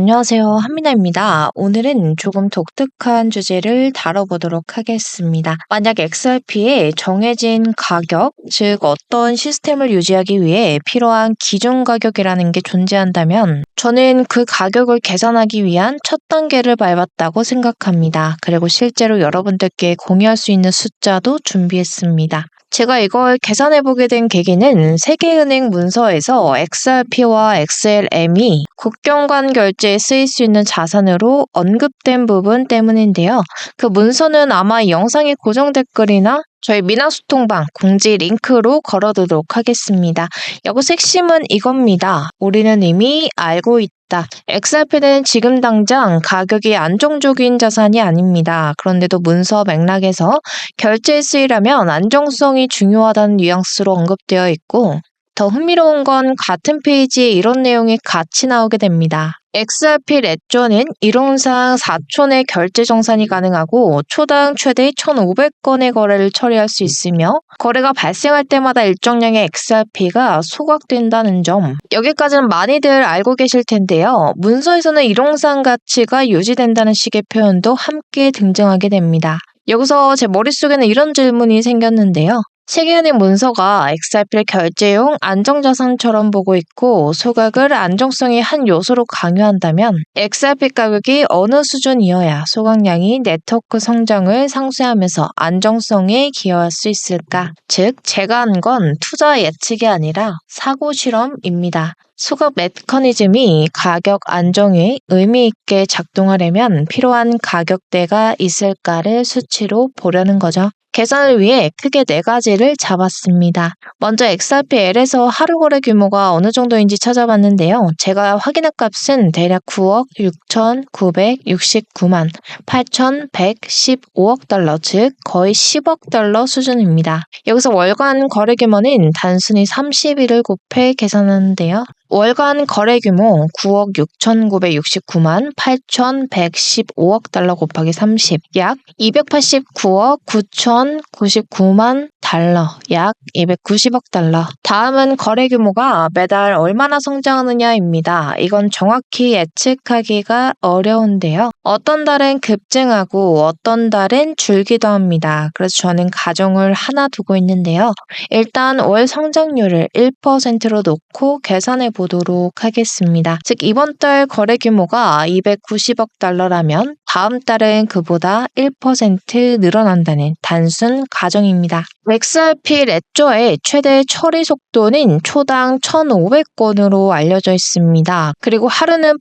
안녕하세요. 한민아입니다. 오늘은 조금 독특한 주제를 다뤄보도록 하겠습니다. 만약 XRP에 정해진 가격, 즉 어떤 시스템을 유지하기 위해 필요한 기존 가격이라는 게 존재한다면 저는 그 가격을 계산하기 위한 첫 단계를 밟았다고 생각합니다. 그리고 실제로 여러분들께 공유할 수 있는 숫자도 준비했습니다. 제가 이걸 계산해 보게 된 계기는 세계은행 문서에서 XRP와 XLM이 국경간 결제에 쓰일 수 있는 자산으로 언급된 부분 때문인데요. 그 문서는 아마 영상의 고정 댓글이나 저희 미나소통방 공지 링크로 걸어두도록 하겠습니다. 여기서 핵심은 이겁니다. 우리는 이미 알고 있다. XRP는 지금 당장 가격이 안정적인 자산이 아닙니다. 그런데도 문서 맥락에서 결제에 쓰이려면 안정성이 중요하다는 뉘앙스로 언급되어 있고 더 흥미로운 건 같은 페이지에 이런 내용이 같이 나오게 됩니다. XRP 레저는 이론상 4초 내 결제 정산이 가능하고 초당 최대 1,500건의 거래를 처리할 수 있으며 거래가 발생할 때마다 일정량의 XRP가 소각된다는 점. 여기까지는 많이들 알고 계실 텐데요. 문서에서는 이론상 가치가 유지된다는 식의 표현도 함께 등장하게 됩니다. 여기서 제 머릿속에는 이런 질문이 생겼는데요. 세계은행 문서가 XRP를 결제용 안정자산처럼 보고 있고 소각을 안정성의 한 요소로 강요한다면 XRP 가격이 어느 수준이어야 소각량이 네트워크 성장을 상쇄하면서 안정성에 기여할 수 있을까? 즉, 제가 한 건 투자 예측이 아니라 사고 실험입니다. 소각 메커니즘이 가격 안정에 의미 있게 작동하려면 필요한 가격대가 있을까를 수치로 보려는 거죠. 계산을 위해 크게 네 가지를 잡았습니다. 먼저 XRPL에서 하루 거래 규모가 어느 정도인지 찾아봤는데요. 제가 확인한 값은 대략 9억 6,969만 8,115억 달러, 즉 거의 10억 달러 수준입니다. 여기서 월간 거래 규모는 단순히 30일을 곱해 계산하는데요. 월간 거래 규모 9억 6,969만 8,115억 달러 곱하기 30, 약 289억 9,099만 달러, 약 290억 달러. 다음은 거래 규모가 매달 얼마나 성장하느냐입니다. 이건 정확히 예측하기가 어려운데요. 어떤 달은 급증하고 어떤 달은 줄기도 합니다. 그래서 저는 가정을 하나 두고 있는데요. 일단 월 성장률을 1%로 놓고 계산해 보도록 하겠습니다. 즉 이번 달 거래 규모가 290억 달러라면 다음 달은 그보다 1% 늘어난다는 단순 가정입니다. XRP 레저의 최대 처리 속도는 초당 1,500건으로 알려져 있습니다. 그리고 하루는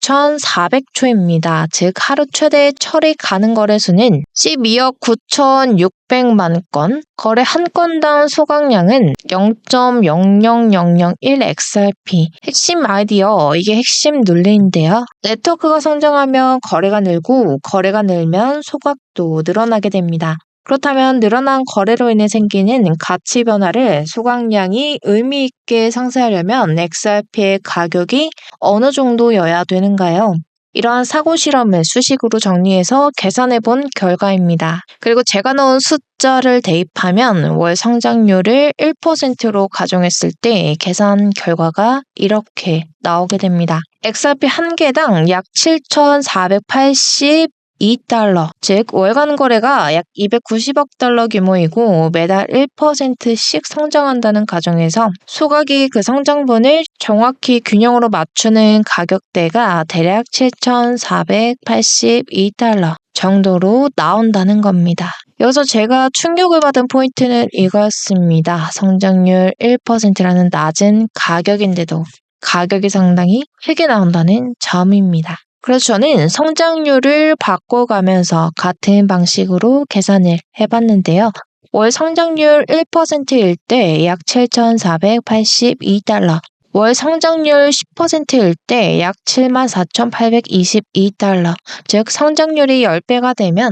86,400초입니다. 즉 하루 최대 처리 가능 거래수는 12억 9,600만 건, 거래 한 건당 소각량은 0.00001 XRP. 핵심 아이디어, 이게 핵심 논리인데요. 네트워크가 성장하면 거래가 늘고, 거래가 늘면 소각도 늘어나게 됩니다. 그렇다면 늘어난 거래로 인해 생기는 가치 변화를 소각량이 의미 있게 상쇄하려면 XRP의 가격이 어느 정도여야 되는가요? 이러한 사고 실험을 수식으로 정리해서 계산해 본 결과입니다. 그리고 제가 넣은 숫자를 대입하면 월 성장률을 1%로 가정했을 때 계산 결과가 이렇게 나오게 됩니다. XRP 한 개당 약 7,480 2달러, 즉 월간 거래가 약 290억 달러 규모이고 매달 1%씩 성장한다는 가정에서 소각이 그 성장분을 정확히 균형으로 맞추는 가격대가 대략 7,482달러 정도로 나온다는 겁니다. 여기서 제가 충격을 받은 포인트는 이거였습니다. 성장률 1%라는 낮은 가격인데도 가격이 상당히 크게 나온다는 점입니다. 그래서 저는 성장률을 바꿔가면서 같은 방식으로 계산을 해봤는데요. 월 성장률 1%일 때 약 7,482달러, 월 성장률 10%일 때 약 74,822달러, 즉 성장률이 10배가 되면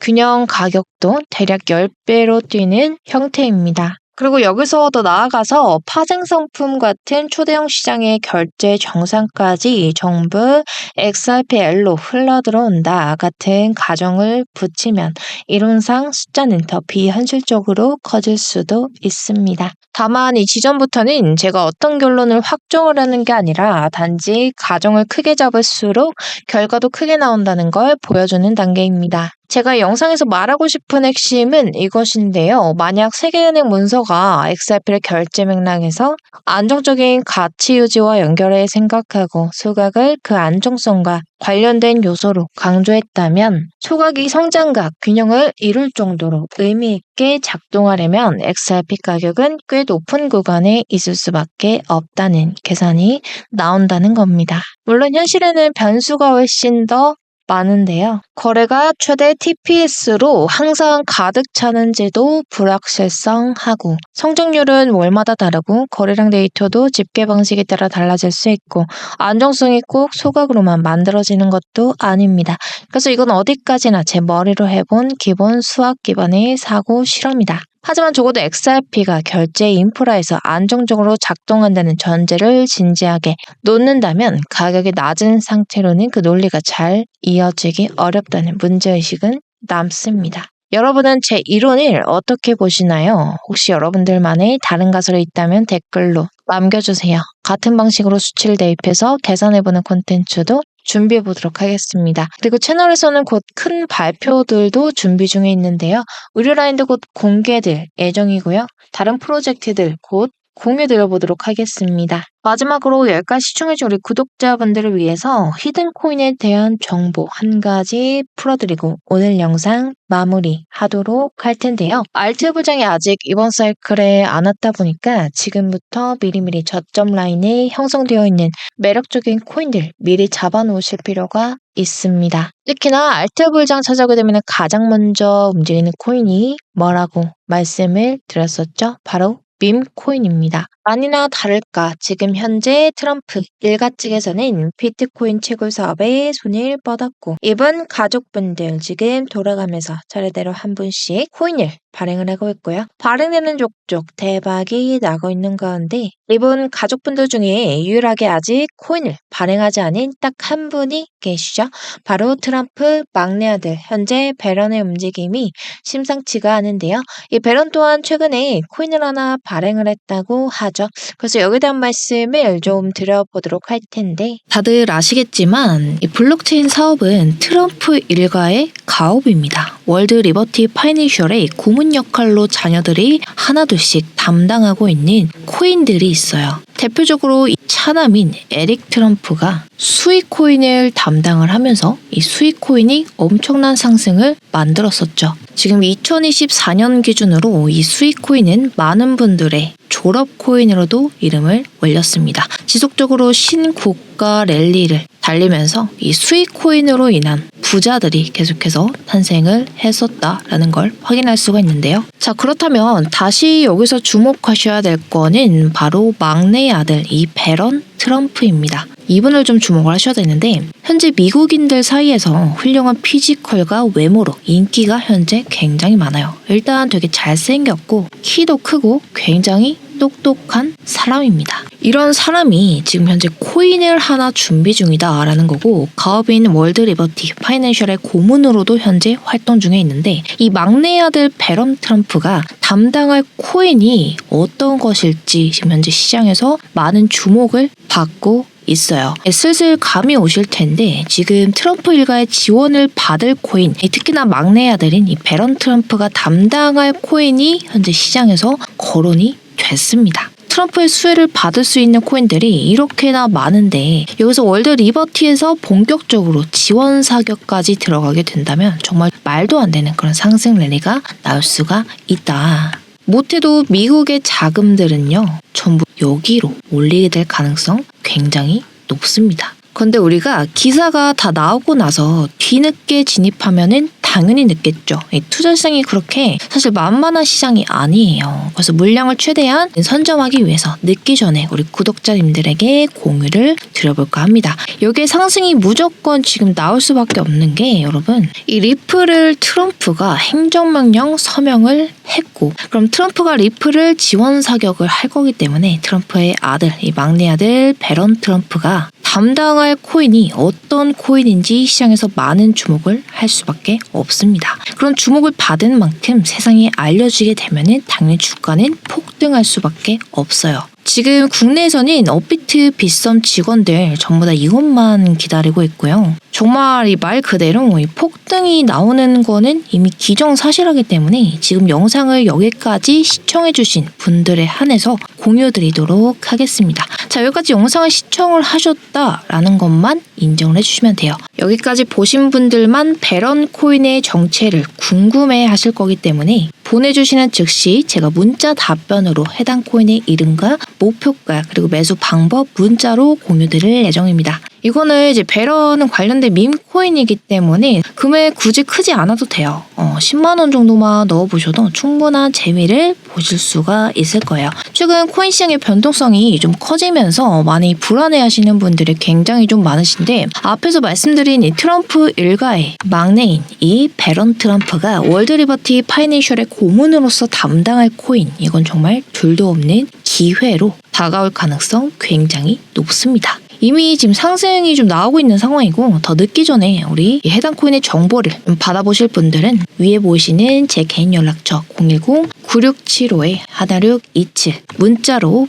균형 가격도 대략 10배로 뛰는 형태입니다. 그리고 여기서 더 나아가서 파생상품 같은 초대형 시장의 결제 정상까지 전부 XRPL로 흘러들어온다 같은 가정을 붙이면 이론상 숫자는 더 비현실적으로 커질 수도 있습니다. 다만 이 지점부터는 제가 어떤 결론을 확정을 하는 게 아니라 단지 가정을 크게 잡을수록 결과도 크게 나온다는 걸 보여주는 단계입니다. 제가 영상에서 말하고 싶은 핵심은 이것인데요. 만약 세계은행 문서가 XRP를 결제 맥락에서 안정적인 가치 유지와 연결해 생각하고 소각을 그 안정성과 관련된 요소로 강조했다면 소각이 성장과 균형을 이룰 정도로 의미 있게 작동하려면 XRP 가격은 꽤 높은 구간에 있을 수밖에 없다는 계산이 나온다는 겁니다. 물론 현실에는 변수가 훨씬 더 많은데요. 거래가 최대 TPS로 항상 가득 차는지도 불확실성하고 성장률은 월마다 다르고 거래량 데이터도 집계 방식에 따라 달라질 수 있고 안정성이 꼭 소각으로만 만들어지는 것도 아닙니다. 그래서 이건 어디까지나 제 머리로 해본 기본 수학 기반의 사고 실험이다. 하지만 적어도 XRP가 결제 인프라에서 안정적으로 작동한다는 전제를 진지하게 놓는다면 가격이 낮은 상태로는 그 논리가 잘 이어지기 어렵다는 문제의식은 남습니다. 여러분은 제 이론을 어떻게 보시나요? 혹시 여러분들만의 다른 가설이 있다면 댓글로 남겨주세요. 같은 방식으로 수치를 대입해서 계산해보는 콘텐츠도 준비해 보도록 하겠습니다. 그리고 채널에서는 곧 큰 발표들도 준비 중에 있는데요. 의료라인도 곧 공개될 예정이고요. 다른 프로젝트들 곧 공유 드려보도록 하겠습니다. 마지막으로 10가지 시청해주신 우리 구독자분들을 위해서 히든코인에 대한 정보 한 가지 풀어드리고 오늘 영상 마무리 하도록 할 텐데요. 알트 부장이 아직 이번 사이클에 안 왔다 보니까 지금부터 미리미리 저점 라인에 형성되어 있는 매력적인 코인들 미리 잡아놓으실 필요가 있습니다. 특히나 알트 불장 찾아오게 되면 가장 먼저 움직이는 코인이 뭐라고 말씀을 드렸었죠? 바로 밈 코인입니다. 아니나 다를까 지금 현재 트럼프 일가 측에서는 비트코인 채굴 사업에 손을 뻗었고 이번 가족분들 지금 돌아가면서 차례대로 한 분씩 코인을 발행을 하고 있고요. 발행되는 족족 대박이 나고 있는 가운데 이분 가족분들 중에 유일하게 아직 코인을 발행하지 않은 딱 한 분이 계시죠. 바로 트럼프 막내 아들 현재 베런의 움직임이 심상치가 않은데요. 이 베런 또한 최근에 코인을 하나 발행을 했다고 하죠. 그래서 여기에 대한 말씀을 좀 드려보도록 할 텐데 다들 아시겠지만 이 블록체인 사업은 트럼프 일가의 가업입니다. 월드 리버티 파이낸셜의 고문 역할로 자녀들이 하나둘씩 담당하고 있는 코인들이 있어요. 대표적으로 이 차남인 에릭 트럼프가 수익 코인을 담당을 하면서 이 수익 코인이 엄청난 상승을 만들었었죠. 지금 2024년 기준으로 이 수익 코인은 많은 분들의 졸업 코인으로도 이름을 올렸습니다. 지속적으로 신고가 랠리를 달리면서 이 수익 코인으로 인한 부자들이 계속해서 탄생을 했었다라는 걸 확인할 수가 있는데요. 자, 그렇다면 다시 여기서 주목하셔야 될 거는 바로 막내 아들 이 베런 트럼프입니다. 이 분을 좀 주목을 하셔야 되는데 현재 미국인들 사이에서 훌륭한 피지컬과 외모로 인기가 현재 굉장히 많아요. 일단 되게 잘생겼고 키도 크고 굉장히 똑똑한 사람입니다. 이런 사람이 지금 현재 코인을 하나 준비 중이다라는 거고 가업인 월드 리버티 파이낸셜의 고문으로도 현재 활동 중에 있는데 이 막내 아들 베런 트럼프가 담당할 코인이 어떤 것일지 지금 현재 시장에서 많은 주목을 받고 있어요. 슬슬 감이 오실 텐데 지금 트럼프 일가의 지원을 받을 코인, 특히나 막내 아들인 이 베런 트럼프가 담당할 코인이 현재 시장에서 거론이 됐습니다. 트럼프의 수혜를 받을 수 있는 코인들이 이렇게나 많은데 여기서 월드 리버티에서 본격적으로 지원 사격까지 들어가게 된다면 정말 말도 안 되는 그런 상승 랠리가 나올 수가 있다. 못해도 미국의 자금들은요 전부 여기로 올리게 될 가능성 굉장히 높습니다. 그런데 우리가 기사가 다 나오고 나서 뒤늦게 진입하면은 당연히 늦겠죠. 이 투자성이 그렇게 사실 만만한 시장이 아니에요. 그래서 물량을 최대한 선점하기 위해서 늦기 전에 우리 구독자님들에게 공유를 드려볼까 합니다. 여기에 상승이 무조건 지금 나올 수밖에 없는 게 여러분 이 리플을 트럼프가 행정명령 서명을 했고 그럼 트럼프가 리플을 지원 사격을 할 거기 때문에 트럼프의 아들 이 막내 아들 베런 트럼프가 담당할 코인이 어떤 코인인지 시장에서 많은 주목을 할 수밖에 없습니다. 그런 주목을 받은 만큼 세상에 알려지게 되면은 당연히 주가는 폭등할 수밖에 없어요. 지금 국내에서는 업비트 빗썸 직원들 전부 다 이것만 기다리고 있고요. 정말 이 말 그대로 이 폭등이 나오는 거는 이미 기정사실하기 때문에 지금 영상을 여기까지 시청해주신 분들에 한해서 공유드리도록 하겠습니다. 자, 여기까지 영상을 시청을 하셨다라는 것만 인정을 해주시면 돼요. 여기까지 보신 분들만 베런 코인의 정체를 궁금해 하실 거기 때문에 보내주시는 즉시 제가 문자 답변으로 해당 코인의 이름과 목표가 그리고 매수 방법 문자로 공유드릴 예정입니다. 이거는 이제 베런은 관련된 밈 코인이기 때문에 금액 굳이 크지 않아도 돼요. 어, 10만 원 정도만 넣어보셔도 충분한 재미를 보실 수가 있을 거예요. 최근 코인 시장의 변동성이 좀 커지면서 많이 불안해하시는 분들이 굉장히 좀 많으신데 앞에서 말씀드린 이 트럼프 일가의 막내인 이 베런 트럼프가 월드 리버티 파이낸셜의 고문으로서 담당할 코인 이건 정말 둘도 없는 기회로 다가올 가능성 굉장히 높습니다. 이미 지금 상승이 좀 나오고 있는 상황이고 더 늦기 전에 우리 이 해당 코인의 정보를 좀 받아보실 분들은 위에 보이시는 제 개인 연락처 010-9675에 하나육 27 문자로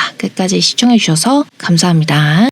끝까지 시청해주셔서 감사합니다.